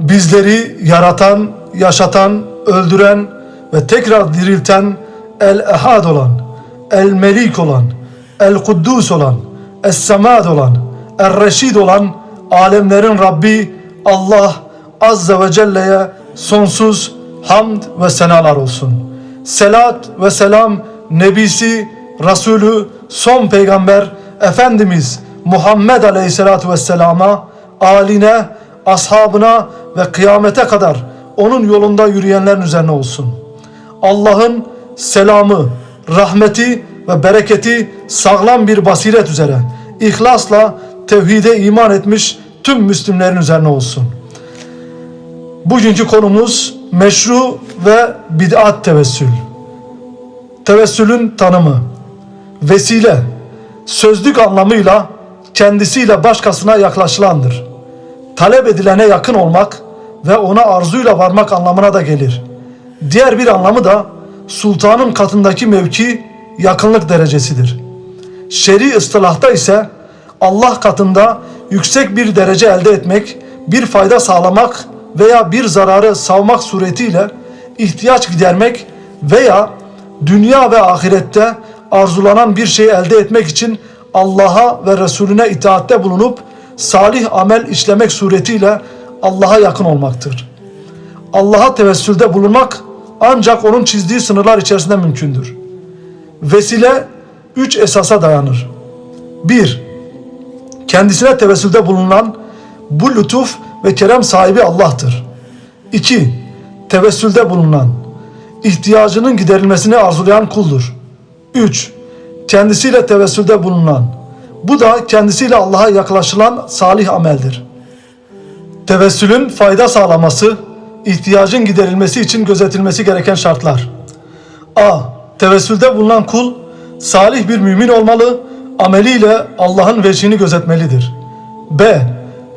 Bizleri yaratan, yaşatan, öldüren ve tekrar dirilten El-Ehad olan, El-Melik olan, El-Kuddus olan, Es-Semad olan, Er-Reşid olan alemlerin Rabbi Allah Azze ve Celle'ye sonsuz hamd ve senalar olsun. Selat ve selam Nebisi, Resulü, son peygamber Efendimiz Muhammed Aleyhisselatü Vesselam'a, aline, ashabına ve kıyamete kadar onun yolunda yürüyenlerin üzerine olsun. Allah'ın selamı, rahmeti ve bereketi sağlam bir basiret üzere, ihlasla tevhide iman etmiş tüm Müslümlerin üzerine olsun. Bugünkü konumuz meşru ve bid'at tevessül. Tevessülün tanımı. Vesile, sözlük anlamıyla kendisiyle başkasına yaklaşılandır. Talep edilene yakın olmak ve ona arzuyla varmak anlamına da gelir. Diğer bir anlamı da sultanın katındaki mevki yakınlık derecesidir. Şer'i ıstılahta ise Allah katında yüksek bir derece elde etmek, bir fayda sağlamak veya bir zararı savmak suretiyle ihtiyaç gidermek veya dünya ve ahirette arzulanan bir şey elde etmek için Allah'a ve Resulüne itaatte bulunup salih amel işlemek suretiyle Allah'a yakın olmaktır. Allah'a tevessülde bulunmak ancak onun çizdiği sınırlar içerisinde mümkündür. Vesile üç esasa dayanır. 1. Kendisine tevessülde bulunan bu lütuf ve kerem sahibi Allah'tır. 2. Tevessülde bulunan ihtiyacının giderilmesini arzulayan kuldur. 3. Kendisiyle tevessülde bulunan bu da kendisiyle Allah'a yaklaşılan salih ameldir. Tevessülün fayda sağlaması, ihtiyacın giderilmesi için gözetilmesi gereken şartlar. A. Tevessülde bulunan kul salih bir mümin olmalı, ameliyle Allah'ın veçhini gözetmelidir. B.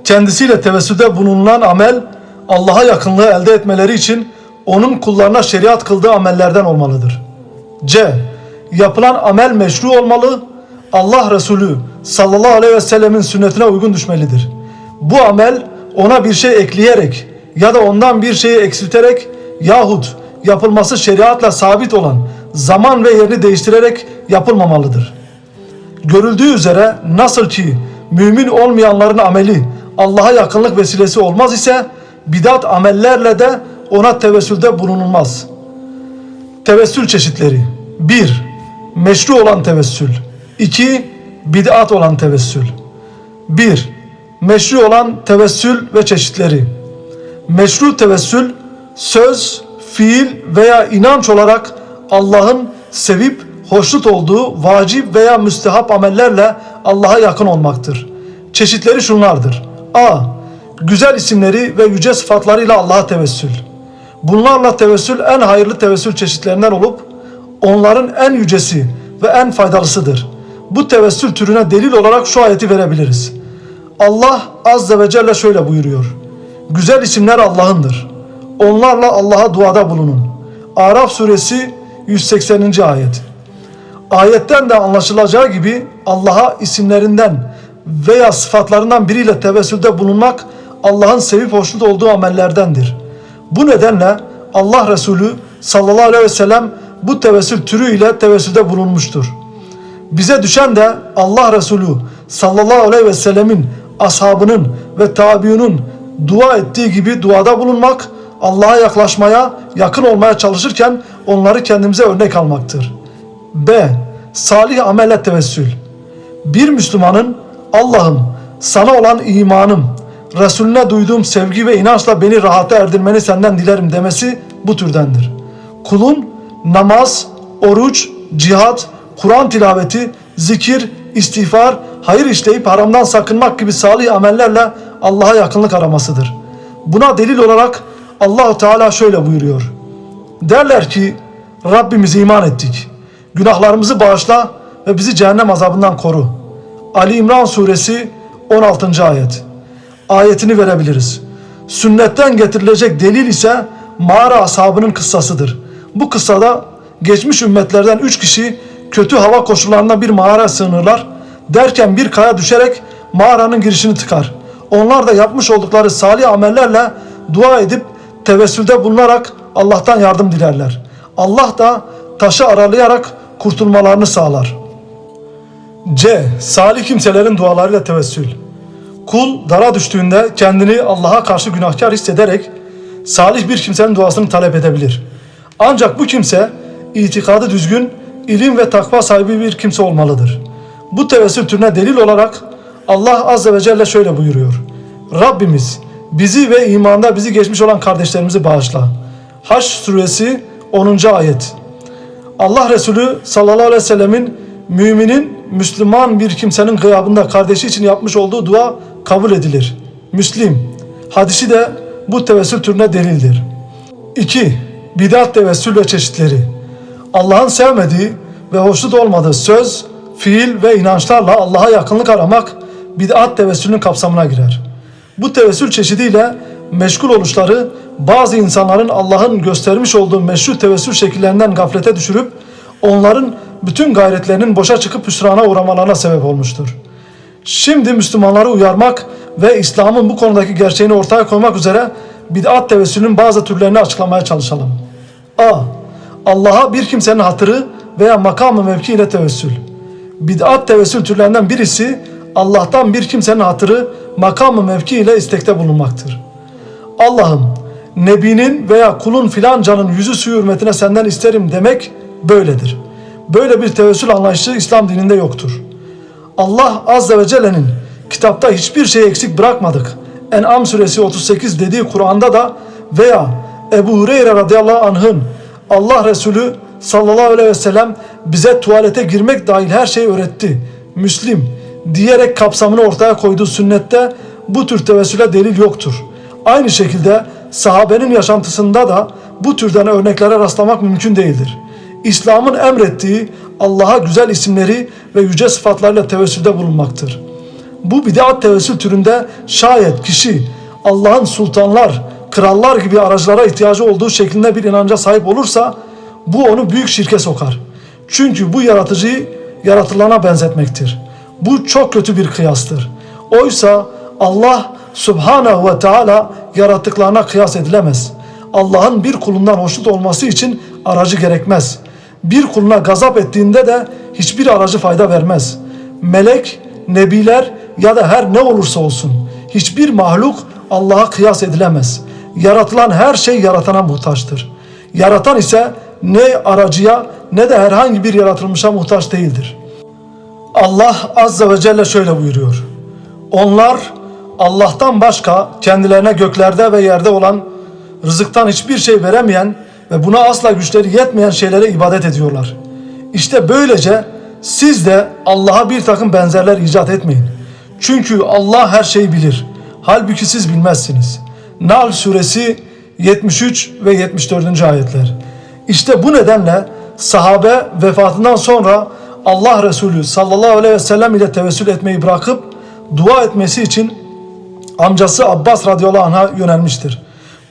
Kendisiyle tevessülde bulunan amel Allah'a yakınlığı elde etmeleri için onun kullarına şeriat kıldığı amellerden olmalıdır. C. Yapılan amel meşru olmalı, Allah Resulü sallallahu aleyhi ve sellemin sünnetine uygun düşmelidir. Bu amel ona bir şey ekleyerek ya da ondan bir şeyi eksilterek yahut yapılması şeriatla sabit olan zaman ve yerini değiştirerek yapılmamalıdır. Görüldüğü üzere nasıl ki mümin olmayanların ameli Allah'a yakınlık vesilesi olmaz ise bidat amellerle de ona tevessülde bulunulmaz. Tevessül çeşitleri 1. Meşru olan tevessül 2. Bid'at olan tevessül 1. Meşru olan tevessül ve çeşitleri Meşru tevessül söz, fiil veya inanç olarak Allah'ın sevip hoşnut olduğu vacip veya müstehap amellerle Allah'a yakın olmaktır. Çeşitleri şunlardır. A. Güzel isimleri ve yüce sıfatlarıyla Allah'a tevessül. Bunlarla tevessül en hayırlı tevessül çeşitlerinden olup onların en yücesi ve en faydalısıdır. Bu tevessül türüne delil olarak şu ayeti verebiliriz. Allah Azze ve Celle şöyle buyuruyor. Güzel isimler Allah'ındır. Onlarla Allah'a duada bulunun. Araf suresi 180. ayet. Ayetten de anlaşılacağı gibi Allah'a isimlerinden veya sıfatlarından biriyle tevessülde bulunmak Allah'ın sevip hoşnut olduğu amellerdendir. Bu nedenle Allah Resulü sallallahu aleyhi ve sellem bu tevessül türüyle tevessülde bulunmuştur. Bize düşen de Allah Resulü sallallahu aleyhi ve sellemin ashabının ve tabiunun dua ettiği gibi duada bulunmak, Allah'a yaklaşmaya, yakın olmaya çalışırken onları kendimize örnek almaktır. B. Salih amelle tevessül. Bir Müslümanın Allah'ım sana olan imanım, Resulüne duyduğum sevgi ve inançla beni rahata erdirmeni senden dilerim demesi bu türdendir. Kulun namaz, oruç, cihat, Kur'an tilaveti, zikir, istiğfar, hayır işleyip haramdan sakınmak gibi salih amellerle Allah'a yakınlık aramasıdır. Buna delil olarak Allahu Teala şöyle buyuruyor. Derler ki Rabbimize iman ettik. Günahlarımızı bağışla ve bizi cehennem azabından koru. Ali İmran suresi 16. ayet. Ayetini verebiliriz. Sünnetten getirilecek delil ise mağara ashabının kıssasıdır. Bu kıssada geçmiş ümmetlerden üç kişi kötü hava koşullarında bir mağara sığınırlar. Derken bir kaya düşerek mağaranın girişini tıkar. Onlar da yapmış oldukları salih amellerle dua edip tevessülde bulunarak Allah'tan yardım dilerler. Allah da taşı aralayarak kurtulmalarını sağlar. C. Salih kimselerin dualarıyla tevessül. Kul dara düştüğünde kendini Allah'a karşı günahkar hissederek salih bir kimsenin duasını talep edebilir. Ancak bu kimse itikadı düzgün, ilim ve takva sahibi bir kimse olmalıdır. Bu tevessül türüne delil olarak Allah Azze ve Celle şöyle buyuruyor. Rabbimiz bizi ve imanda bizi geçmiş olan kardeşlerimizi bağışla. Haş suresi 10. ayet. Allah Resulü sallallahu aleyhi ve sellemin müminin Müslüman bir kimsenin gıyabında kardeşi için yapmış olduğu dua kabul edilir. Müslim. Hadisi de bu tevessül türüne delildir. 2. Bidat tevessül ve çeşitleri. Allah'ın sevmediği ve hoşnut olmadığı söz, fiil ve inançlarla Allah'a yakınlık aramak bid'at tevessülünün kapsamına girer. Bu tevessül çeşidiyle meşgul oluşları bazı insanların Allah'ın göstermiş olduğu meşru tevessül şekillerinden gaflete düşürüp onların bütün gayretlerinin boşa çıkıp hüsrana uğramalarına sebep olmuştur. Şimdi Müslümanları uyarmak ve İslam'ın bu konudaki gerçeğini ortaya koymak üzere bid'at tevessülünün bazı türlerini açıklamaya çalışalım. A. Allah'a bir kimsenin hatırı veya makamı mevki ile tevessül. Bid'at tevessül türlerinden birisi Allah'tan bir kimsenin hatırı, makamı mevki ile istekte bulunmaktır. Allah'ım Nebinin veya kulun filancanın yüzü suyu hürmetine senden isterim demek böyledir. Böyle bir tevessül anlayışı İslam dininde yoktur. Allah Azze ve Celle'nin kitapta hiçbir şey eksik bırakmadık. En'am suresi 38 dediği Kur'an'da da veya Ebu Hureyre radıyallahu anh'ın Allah Resulü sallallahu aleyhi ve sellem bize tuvalete girmek dahil her şeyi öğretti. Müslim diyerek kapsamını ortaya koyduğu sünnette bu tür tevessüle delil yoktur. Aynı şekilde sahabenin yaşantısında da bu türden örneklere rastlamak mümkün değildir. İslam'ın emrettiği Allah'a güzel isimleri ve yüce sıfatlarıyla tevessülde bulunmaktır. Bu bid'at tevessül türünde şayet kişi Allah'ın sultanlar, krallar gibi aracılara ihtiyacı olduğu şeklinde bir inanca sahip olursa bu onu büyük şirke sokar. Çünkü bu yaratıcıyı yaratılana benzetmektir. Bu çok kötü bir kıyastır. Oysa Allah Subhanahu ve Teala yarattıklarına kıyas edilemez. Allah'ın bir kulundan hoşnut olması için aracı gerekmez. Bir kuluna gazap ettiğinde de hiçbir aracı fayda vermez. Melek, nebiler ya da her ne olursa olsun hiçbir mahluk Allah'a kıyas edilemez. Yaratılan her şey yaratana muhtaçtır. Yaratan ise ne aracıya ne de herhangi bir yaratılmışa muhtaç değildir. Allah Azze ve Celle şöyle buyuruyor. Onlar Allah'tan başka kendilerine göklerde ve yerde olan rızıktan hiçbir şey veremeyen ve buna asla güçleri yetmeyen şeylere ibadet ediyorlar. İşte böylece siz de Allah'a bir takım benzerler icat etmeyin. Çünkü Allah her şeyi bilir. Halbuki siz bilmezsiniz. Nahl suresi 73 ve 74. ayetler. İşte bu nedenle sahabe vefatından sonra Allah Resulü sallallahu aleyhi ve sellem ile tevessül etmeyi bırakıp dua etmesi için amcası Abbas radıyallahu anh'a yönelmiştir.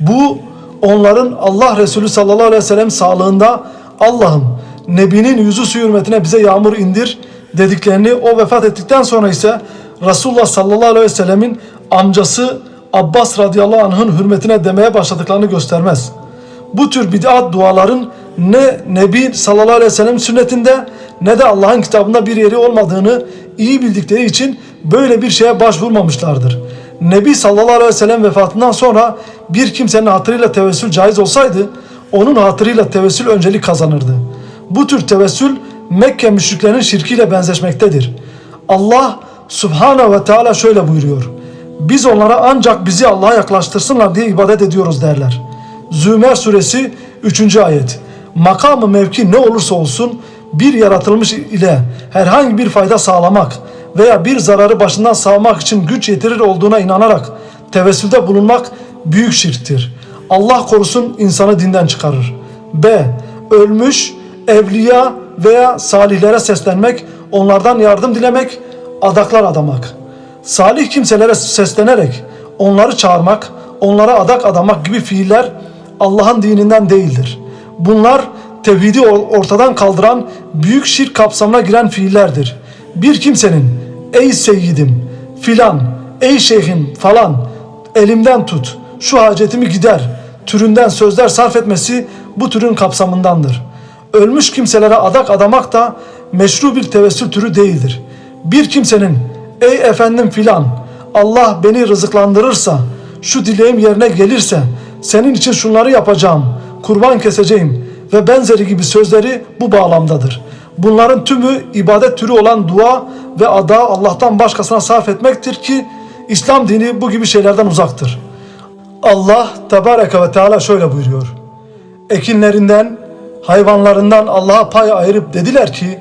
Bu onların Allah Resulü sallallahu aleyhi ve sellem sağlığında Allah'ım Nebinin yüzü suyu hürmetine bize yağmur indir dediklerini o vefat ettikten sonra ise Resulullah sallallahu aleyhi ve sellemin amcası Abbas radıyallahu anh'ın hürmetine demeye başladıklarını göstermez. Bu tür bid'at duaların ne Nebi sallallahu aleyhi ve sellem sünnetinde ne de Allah'ın kitabında bir yeri olmadığını iyi bildikleri için böyle bir şeye başvurmamışlardır. Nebi sallallahu aleyhi ve sellem vefatından sonra bir kimsenin hatırıyla tevessül caiz olsaydı onun hatırıyla tevessül öncelik kazanırdı. Bu tür tevessül Mekke müşriklerinin şirkiyle benzeşmektedir. Allah subhanahu ve teala şöyle buyuruyor. Biz onlara ancak bizi Allah'a yaklaştırsınlar diye ibadet ediyoruz derler. Zümer suresi 3. ayet. Makamı mevki ne olursa olsun bir yaratılmış ile herhangi bir fayda sağlamak veya bir zararı başından sağmak için güç yetirir olduğuna inanarak tevessülde bulunmak büyük şirktir. Allah korusun insanı dinden çıkarır. B. Ölmüş, evliya veya salihlere seslenmek, onlardan yardım dilemek, adaklar adamak. Salih kimselere seslenerek onları çağırmak, onlara adak adamak gibi fiiller Allah'ın dininden değildir. Bunlar tevhidi ortadan kaldıran büyük şirk kapsamına giren fiillerdir. Bir kimsenin ey seyyidim filan, ey şeyhim falan elimden tut, şu hacetimi gider türünden sözler sarf etmesi bu türün kapsamındandır. Ölmüş kimselere adak adamak da meşru bir tevessül türü değildir. Bir kimsenin ey efendim filan Allah beni rızıklandırırsa şu dileğim yerine gelirse senin için şunları yapacağım kurban keseceğim ve benzeri gibi sözleri bu bağlamdadır. Bunların tümü ibadet türü olan dua ve ada Allah'tan başkasına sarf etmektir ki İslam dini bu gibi şeylerden uzaktır. Allah Tebareke ve Teala şöyle buyuruyor. Ekinlerinden, hayvanlarından Allah'a pay ayırıp dediler ki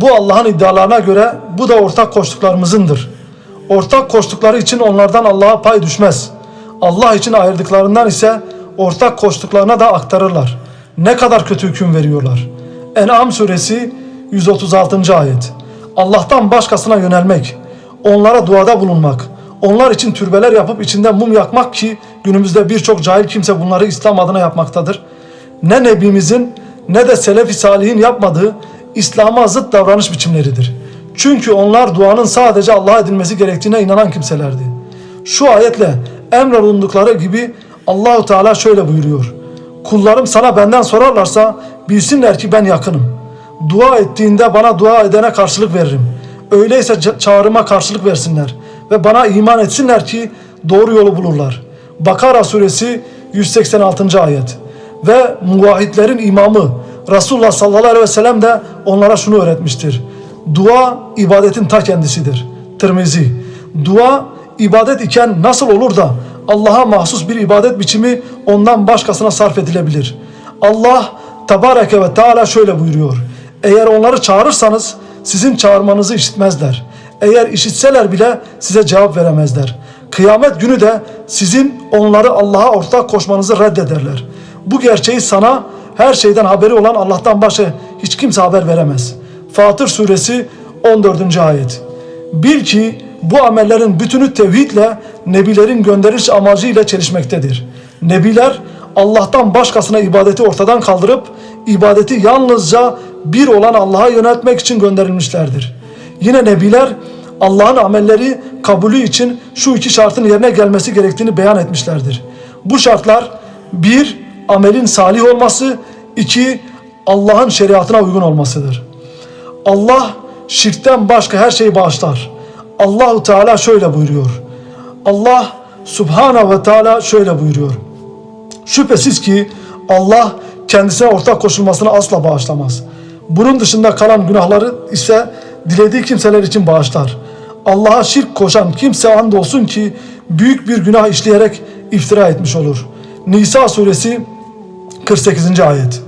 bu Allah'ın iddialarına göre bu da ortak koştuklarımızındır. Ortak koştukları için onlardan Allah'a pay düşmez. Allah için ayırdıklarından ise ortak koştuklarına da aktarırlar. Ne kadar kötü hüküm veriyorlar. En'am suresi 136. ayet. Allah'tan başkasına yönelmek, onlara duada bulunmak, onlar için türbeler yapıp içinde mum yakmak ki günümüzde birçok cahil kimse bunları İslam adına yapmaktadır. Ne Nebimizin ne de Selefi Salih'in yapmadığı İslam'a zıt davranış biçimleridir. Çünkü onlar duanın sadece Allah'a edilmesi gerektiğine inanan kimselerdi. Şu ayetle emrolundukları gibi Allahu Teala şöyle buyuruyor. Kullarım sana benden sorarlarsa bilsinler ki ben yakınım. Dua ettiğinde bana dua edene karşılık veririm. Öyleyse ça- çağrıma karşılık versinler ve bana iman etsinler ki doğru yolu bulurlar. Bakara suresi 186. ayet. Ve muvahhidlerin imamı Resulullah sallallahu aleyhi ve sellem de onlara şunu öğretmiştir. Dua ibadetin ta kendisidir. Tirmizi. Dua ibadet iken nasıl olur da Allah'a mahsus bir ibadet biçimi ondan başkasına sarf edilebilir? Allah Tebareke ve Teala şöyle buyuruyor. Eğer onları çağırırsanız sizin çağırmanızı işitmezler. Eğer işitseler bile size cevap veremezler. Kıyamet günü de sizin onları Allah'a ortak koşmanızı reddederler. Bu gerçeği sana her şeyden haberi olan Allah'tan başka hiç kimse haber veremez. Fatır suresi 14. ayet. Bil ki bu amellerin bütünü tevhidle nebilerin gönderiş amacıyla çelişmektedir. Nebiler Allah'tan başkasına ibadeti ortadan kaldırıp ibadeti yalnızca bir olan Allah'a yöneltmek için gönderilmişlerdir. Yine nebiler Allah'ın amelleri kabulü için şu iki şartın yerine gelmesi gerektiğini beyan etmişlerdir. Bu şartlar bir, amelin salih olması, iki, Allah'ın şeriatına uygun olmasıdır. Allah şirkten başka her şeyi bağışlar. Allahu Teala şöyle buyuruyor. Allah Subhanahu ve Teala şöyle buyuruyor. Şüphesiz ki Allah kendisine ortak koşulmasını asla bağışlamaz. Bunun dışında kalan günahları ise dilediği kimseler için bağışlar. Allah'a şirk koşan kimse andolsun ki büyük bir günah işleyerek iftira etmiş olur. Nisa suresi 48. ayet.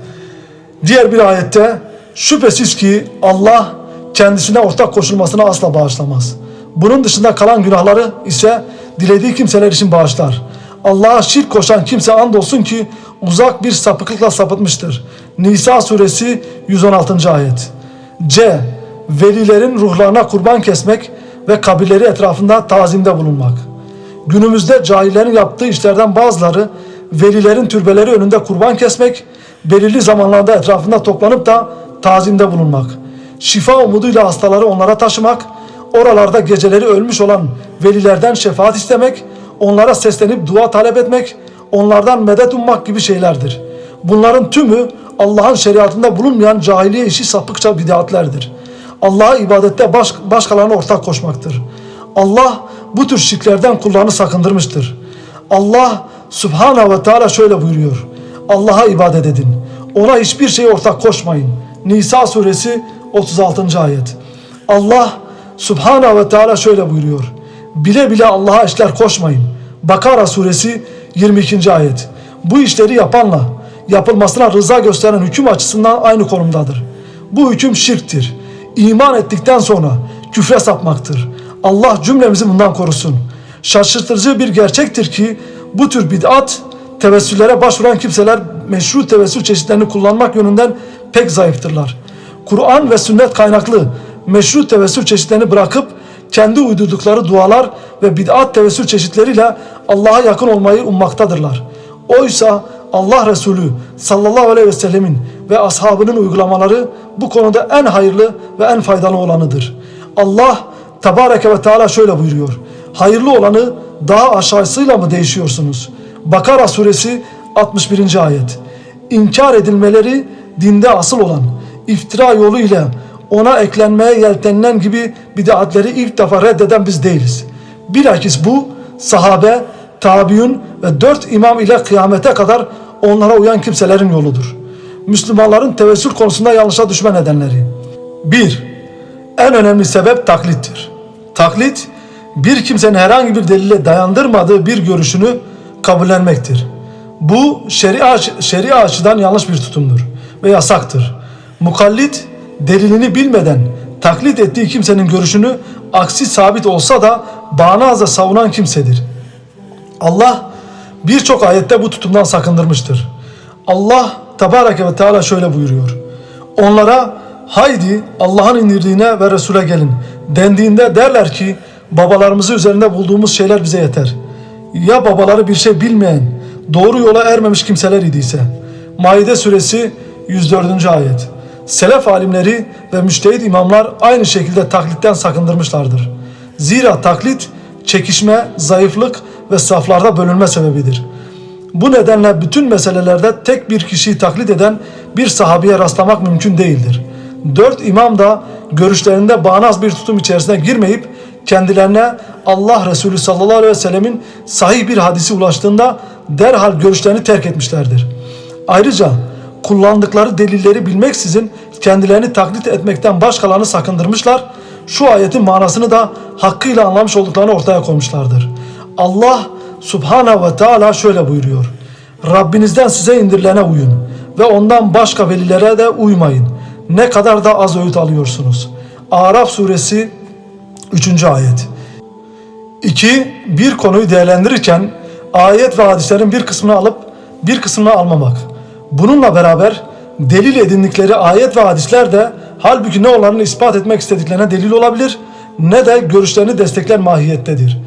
Diğer bir ayette şüphesiz ki Allah kendisine ortak koşulmasını asla bağışlamaz. Bunun dışında kalan günahları ise dilediği kimseler için bağışlar. Allah'a şirk koşan kimse andolsun ki uzak bir sapıklıkla sapıtmıştır. Nisa suresi 116. ayet. C. Velilerin ruhlarına kurban kesmek ve kabirleri etrafında tazimde bulunmak. Günümüzde cahillerin yaptığı işlerden bazıları velilerin türbeleri önünde kurban kesmek, belirli zamanlarda etrafında toplanıp da tazimde bulunmak. Şifa umuduyla hastaları onlara taşımak, oralarda geceleri ölmüş olan velilerden şefaat istemek, onlara seslenip dua talep etmek, onlardan medet ummak gibi şeylerdir. Bunların tümü Allah'ın şeriatında bulunmayan cahiliye işi sapıkça bidatlerdir. Allah'a ibadette baş, başkalarına ortak koşmaktır. Allah bu tür şirklerden kullarını sakındırmıştır. Allah Subhanahu ve Teala şöyle buyuruyor. Allah'a ibadet edin. Ona hiçbir şeye ortak koşmayın. Nisa suresi 36. ayet. Allah Subhanahu ve Teala şöyle buyuruyor. Bile bile Allah'a işler koşmayın. Bakara suresi 22. ayet. Bu işleri yapanla yapılmasına rıza gösteren hüküm açısından aynı konumdadır. Bu hüküm şirktir. İman ettikten sonra küfre sapmaktır. Allah cümlemizi bundan korusun. Şaşırtıcı bir gerçektir ki bu tür bid'at tevessüllere başvuran kimseler meşru tevessül çeşitlerini kullanmak yönünden pek zayıftırlar. Kur'an ve sünnet kaynaklı meşru tevessül çeşitlerini bırakıp kendi uydurdukları dualar ve bid'at tevessül çeşitleriyle Allah'a yakın olmayı ummaktadırlar. Oysa Allah Resulü sallallahu aleyhi ve sellemin ve ashabının uygulamaları bu konuda en hayırlı ve en faydalı olanıdır. Allah Tebareke ve Teala şöyle buyuruyor. Hayırlı olanı daha aşağısıyla mı değişiyorsunuz? Bakara suresi 61. ayet. İnkar edilmeleri dinde asıl olan iftira yolu ile ona eklenmeye yeltenilen gibi bid'atleri ilk defa reddeden biz değiliz. Bilakis bu sahabe, tabiun ve dört imam ile kıyamete kadar onlara uyan kimselerin yoludur. Müslümanların tevessül konusunda yanlışa düşme nedenleri. 1. En önemli sebep taklittir. Taklit, bir kimsenin herhangi bir delile dayandırmadığı bir görüşünü kabullenmektir. Bu şeria, şeria açıdan yanlış bir tutumdur ve yasaktır. Mukallit, delilini bilmeden taklit ettiği kimsenin görüşünü aksi sabit olsa da bağnazla savunan kimsedir. Allah birçok ayette bu tutumdan sakındırmıştır. Allah Tebareke ve Teala şöyle buyuruyor. Onlara haydi Allah'ın indirdiğine ve Resul'e gelin dendiğinde derler ki babalarımızı üzerinde bulduğumuz şeyler bize yeter. Ya babaları bir şey bilmeyen, doğru yola ermemiş kimseler idiyse. Maide suresi 104. ayet. Selef alimleri ve müştehit imamlar aynı şekilde taklitten sakındırmışlardır. Zira taklit çekişme, zayıflık ve saflarda bölünme sebebidir. Bu nedenle bütün meselelerde tek bir kişiyi taklit eden bir sahabiye rastlamak mümkün değildir. Dört imam da görüşlerinde bağnaz bir tutum içerisine girmeyip kendilerine Allah Resulü sallallahu aleyhi ve sellemin sahih bir hadisi ulaştığında derhal görüşlerini terk etmişlerdir. Ayrıca kullandıkları delilleri bilmeksizin kendilerini taklit etmekten başkalarını sakındırmışlar. Şu ayetin manasını da hakkıyla anlamış olduklarını ortaya koymuşlardır. Allah Subhanahu ve Teala şöyle buyuruyor. Rabbinizden size indirilene uyun ve ondan başka velilere de uymayın. Ne kadar da az öğüt alıyorsunuz. Araf suresi 3. ayet. 2. Bir konuyu değerlendirirken ayet ve hadislerin bir kısmını alıp bir kısmını almamak. Bununla beraber delil edindikleri ayet ve hadisler de halbuki ne olanını ispat etmek istediklerine delil olabilir ne de görüşlerini destekler mahiyettedir.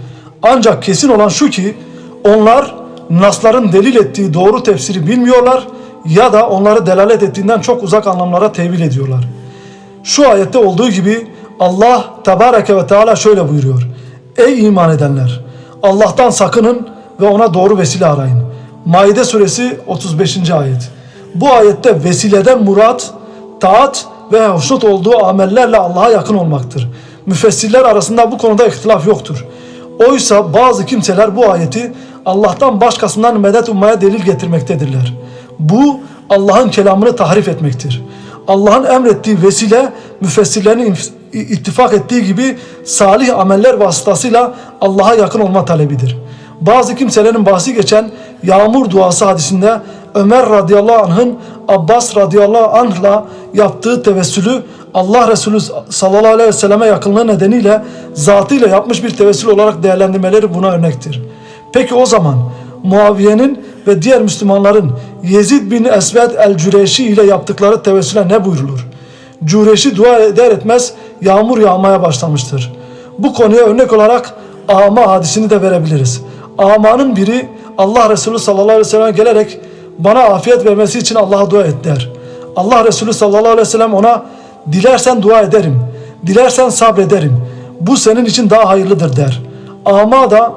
Ancak kesin olan şu ki onlar nasların delil ettiği doğru tefsiri bilmiyorlar ya da onları delalet ettiğinden çok uzak anlamlara tevil ediyorlar. Şu ayette olduğu gibi Allah Tebareke ve Teala şöyle buyuruyor. Ey iman edenler! Allah'tan sakının ve ona doğru vesile arayın. Maide suresi 35. ayet. Bu ayette vesileden murat, taat ve hoşnut olduğu amellerle Allah'a yakın olmaktır. Müfessirler arasında bu konuda ihtilaf yoktur. Oysa bazı kimseler bu ayeti Allah'tan başkasından medet ummaya delil getirmektedirler. Bu Allah'ın kelamını tahrif etmektir. Allah'ın emrettiği vesile müfessirlerin ittifak ettiği gibi salih ameller vasıtasıyla Allah'a yakın olma talebidir. Bazı kimselerin bahsi geçen yağmur duası hadisinde Ömer radıyallahu anh'ın Abbas radıyallahu anh'la yaptığı tevessülü Allah Resulü sallallahu aleyhi ve selleme yakınlığı nedeniyle zatıyla yapmış bir tevessül olarak değerlendirmeleri buna örnektir. Peki o zaman Muaviye'nin ve diğer Müslümanların Yezid bin Esved el-Cüreşi ile yaptıkları tevessüle ne buyrulur? Cüreşi dua eder etmez yağmur yağmaya başlamıştır. Bu konuya örnek olarak Ama hadisini de verebiliriz. Amanın biri Allah Resulü sallallahu aleyhi ve selleme gelerek bana afiyet vermesi için Allah'a dua et der. Allah Resulü sallallahu aleyhi ve sellem ona dilersen dua ederim, dilersen sabrederim. Bu senin için daha hayırlıdır der. Ama da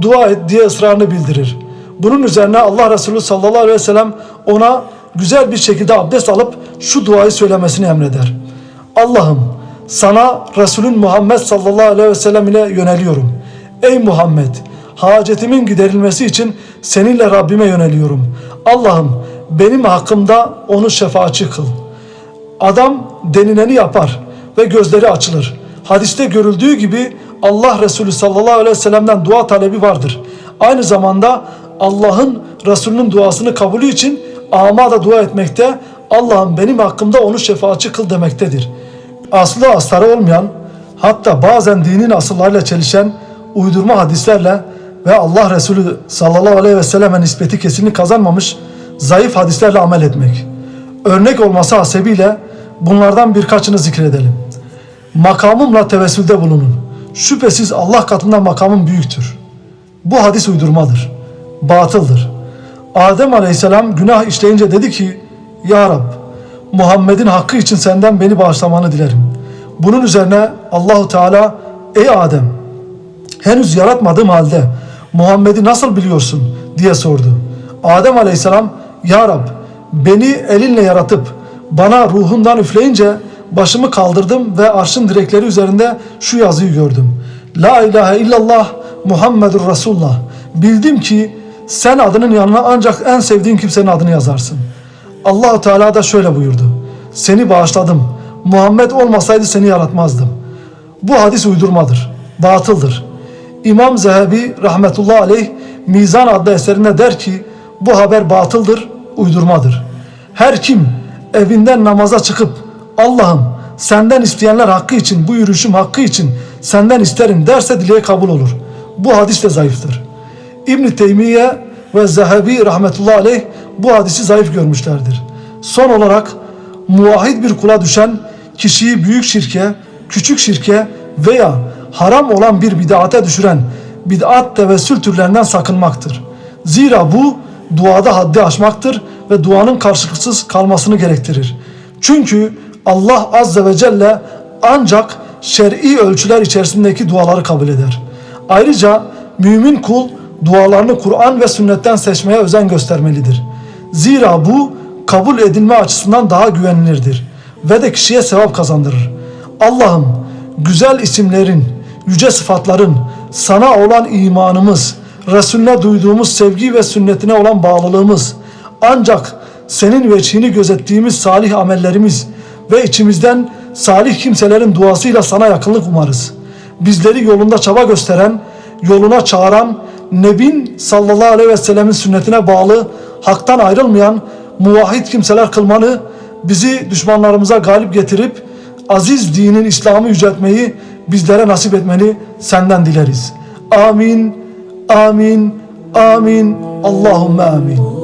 dua et diye ısrarını bildirir. Bunun üzerine Allah Resulü sallallahu aleyhi ve sellem ona güzel bir şekilde abdest alıp şu duayı söylemesini emreder. Allah'ım sana Resulün Muhammed sallallahu aleyhi ve sellem ile yöneliyorum. Ey Muhammed hacetimin giderilmesi için seninle Rabbime yöneliyorum. Allah'ım benim hakkımda onu şefaatçi kıl. Adam denileni yapar ve gözleri açılır. Hadiste görüldüğü gibi Allah Resulü sallallahu aleyhi ve sellem'den dua talebi vardır. Aynı zamanda Allah'ın Resulünün duasını kabulü için ama da dua etmekte Allah'ım benim hakkımda onu şefaatçi kıl demektedir. Aslı astarı olmayan hatta bazen dinin asıllarıyla çelişen uydurma hadislerle ve Allah Resulü sallallahu aleyhi ve selleme nispeti kesinlik kazanmamış zayıf hadislerle amel etmek. Örnek olması hasebiyle bunlardan birkaçını zikredelim. Makamımla tevessülde bulunun. Şüphesiz Allah katında makamım büyüktür. Bu hadis uydurmadır. Batıldır. Adem aleyhisselam günah işleyince dedi ki Ya Rab Muhammed'in hakkı için senden beni bağışlamanı dilerim. Bunun üzerine Allahu Teala ey Adem henüz yaratmadığım halde Muhammed'i nasıl biliyorsun diye sordu. Adem aleyhisselam Ya Rab beni elinle yaratıp bana ruhundan üfleyince başımı kaldırdım ve arşın direkleri üzerinde şu yazıyı gördüm. La ilahe illallah Muhammedur Resulullah. Bildim ki sen adının yanına ancak en sevdiğin kimsenin adını yazarsın. Allahu Teala da şöyle buyurdu. Seni bağışladım. Muhammed olmasaydı seni yaratmazdım. Bu hadis uydurmadır. Batıldır. İmam Zehebi rahmetullah aleyh Mizan adlı eserinde der ki bu haber batıldır, uydurmadır. Her kim evinden namaza çıkıp Allah'ım senden isteyenler hakkı için, bu yürüyüşüm hakkı için senden isterim derse dileği kabul olur. Bu hadis de zayıftır. İbn Teymiye ve Zehebi rahmetullah aleyh bu hadisi zayıf görmüşlerdir. Son olarak muvahhid bir kula düşen kişiyi büyük şirke, küçük şirke veya haram olan bir bid'ate düşüren bid'at tevessül türlerinden sakınmaktır. Zira bu duada haddi aşmaktır ve duanın karşılıksız kalmasını gerektirir. Çünkü Allah azze ve celle ancak şer'i ölçüler içerisindeki duaları kabul eder. Ayrıca mümin kul dualarını Kur'an ve sünnetten seçmeye özen göstermelidir. Zira bu kabul edilme açısından daha güvenilirdir ve de kişiye sevap kazandırır. Allah'ım güzel isimlerin, yüce sıfatların, sana olan imanımız, Resulüne duyduğumuz sevgi ve sünnetine olan bağlılığımız, ancak senin veçhini gözettiğimiz salih amellerimiz ve içimizden salih kimselerin duasıyla sana yakınlık umarız. Bizleri yolunda çaba gösteren, yoluna çağıran, Nebin sallallahu aleyhi ve sellemin sünnetine bağlı, haktan ayrılmayan, muvahhid kimseler kılmanı, bizi düşmanlarımıza galip getirip, aziz dinin İslam'ı yüceltmeyi bizlere nasip etmeni senden dileriz. Amin, amin, amin, Allahümme amin.